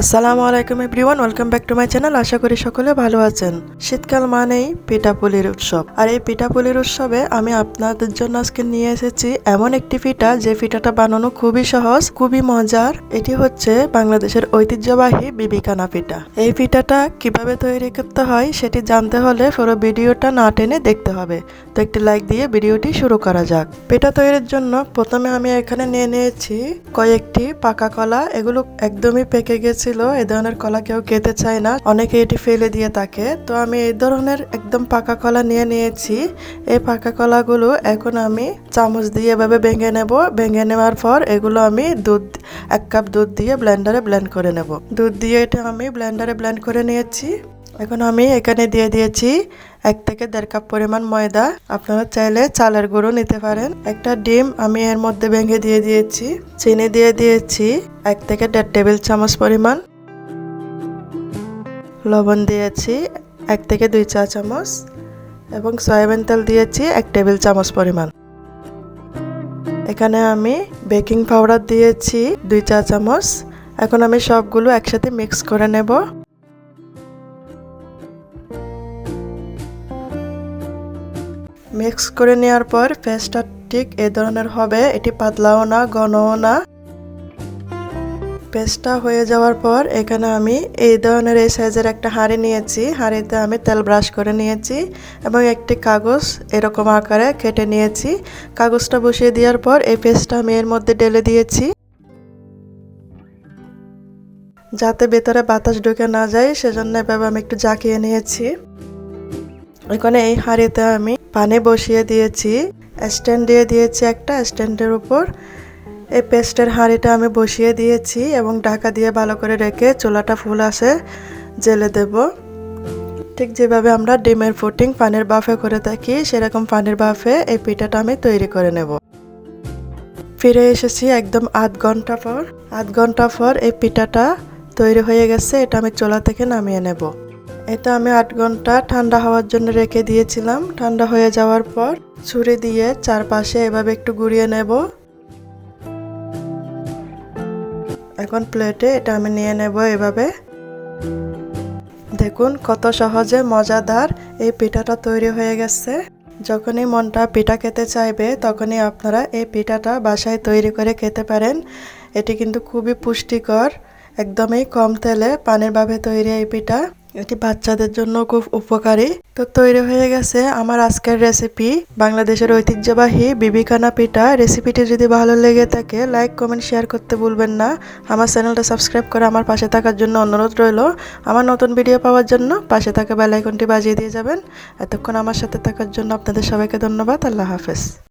আসসালামু আলাইকুম everyone, welcome back to my channel. আশা করি সকলে ভালো আছেন। শীতকাল মানেই পিঠাপুলির উৎসব। আর এই পিঠাপুলির উৎসবে আমি আপনাদের জন্য আজকে নিয়ে এসেছি এমন একটি পিঠা, যে পিঠাটা বানানো খুবই সহজ, খুবই মজার। এটি হচ্ছে বাংলাদেশের ঐতিহ্যবাহী বিবিকানা পিঠা। এই পিঠাটা কীভাবে তৈরি করতে হয় সেটি জানতে হলে পুরো ভিডিওটা না টেনে দেখতে হবে। তো একটি লাইক দিয়ে ভিডিওটি শুরু করা যাক। পিঠা তৈরির জন্য প্রথমে আমি এখানে নিয়ে নিয়েছি কয়েকটি পাকা কলা। এগুলো একদমই পেকে গেছিল এই ধরনের কলা কেউ খেতে চায় না। অনেকে এটি ফেলে দিয়ে থাকে। তো আমি এই ধরনের একদম পাকা কলা নিয়ে নিয়েছি। এই পাকা কলাগুলো এখন আমি চামচ দিয়ে এভাবে ভেঙে নেব। ভেঙে নেওয়ার পর এগুলো আমি দুধ, এক কাপ দুধ দিয়ে ব্লেন্ডারে ব্লেন্ড করে নেব। দুধ দিয়ে এটা আমি ব্লেন্ডারে ব্লেন্ড করে নিয়েছি। এখন আমি এখানে দিয়ে দিয়েছি এক থেকে দেড় কাপ পরিমাণ ময়দা। আপনারা চাইলে চালের গুঁড়ো নিতে পারেন। একটা ডিম আমি এর মধ্যে ভেঙে দিয়ে দিয়েছি। চিনি দিয়ে দিয়েছি এক থেকে দেড় টেবিল চামচ পরিমাণ। লবণ দিয়েছি এক থেকে দুই চা চামচ এবং সয়াবিন তেল দিয়েছি এক টেবিল চামচ পরিমাণ। এখানে আমি বেকিং পাউডার দিয়েছি দুই চা চামচ। এখন আমি সবগুলো একসাথে মিক্স করে নেব। মিক্স করে নেওয়ার পর পেস্টটা ঠিক এ ধরনের হবে। এটি পাতলাও না, ঘনও না। পেস্টটা হয়ে যাওয়ার পর এখানে আমি এই ধরনের এই সাইজের একটা হাঁড়ি নিয়েছি। হাঁড়িতে আমি তেল ব্রাশ করে নিয়েছি এবং একটি কাগজ এরকম আকারে কেটে নিয়েছি। কাগজটা বসিয়ে দেওয়ার পর এই পেস্টটা আমি এর মধ্যে ঢেলে দিয়েছি। যাতে ভেতরে বাতাস ঢুকে না যায়, সেজন্য এভাবে আমি একটু জাকিয়ে নিয়েছি। এখানে এই হাঁড়িতে আমি পানি বসিয়ে দিয়েছি স্ট্যান্ড দিয়ে দিয়েছি একটা স্ট্যান্ডের উপর। এই পেস্টের হাঁড়িটা আমি বসিয়ে দিয়েছি এবং ঢাকা দিয়ে ভালো করে রেখে চুলাটা ফুল আসে, জেলে দেব। ঠিক যেভাবে আমরা ডিমের ফুটিং পানির বাফে করে থাকি, সেরকম পানির বাফে এই পিঠাটা আমি তৈরি করে নেব। ফিরে এসেছি একদম আধ ঘণ্টা পর। আধ ঘণ্টা পর এই পিঠাটা তৈরি হয়ে গেছে, এটা আমি চোলা থেকে নামিয়ে নেব। এটা আমি আট ঘণ্টা ঠান্ডা হওয়ার জন্য রেখে দিয়েছিলাম। ঠান্ডা হয়ে যাওয়ার পর ছুরি দিয়ে চারপাশে এভাবে একটু গুড়িয়ে নেব। এখন প্লেটে এটা আমি নিয়ে নেব এভাবে। দেখুন কত সহজে মজাদার এই পিঠাটা তৈরি হয়ে গেছে। যখনই মনটা পিঠা খেতে চাইবে, তখনই আপনারা এই পিঠাটা বাসায় তৈরি করে খেতে পারেন। এটি কিন্তু খুবই পুষ্টিকর, একদমই কম তেলে পানির ভাবে তৈরি এই পিঠা। এটি বাচ্চাদের জন্য খুব উপকারী। তো তৈরি হয়ে গেছে আমার আজকের রেসিপি বাংলাদেশের ঐতিহ্যবাহী বিবিখানা পিঠা। রেসিপিটি যদি ভালো লেগে থাকে লাইক কমেন্ট শেয়ার করতে ভুলবেন না। আমার চ্যানেলটা সাবস্ক্রাইব করে আমার পাশে থাকার জন্য অনুরোধ রইল। আমার নতুন ভিডিও পাওয়ার জন্য পাশে থাকা বেলাইকনটি বাজিয়ে দিয়ে যাবেন। এতক্ষণ আমার সাথে থাকার জন্য আপনাদের সবাইকে ধন্যবাদ। আল্লাহ হাফেজ।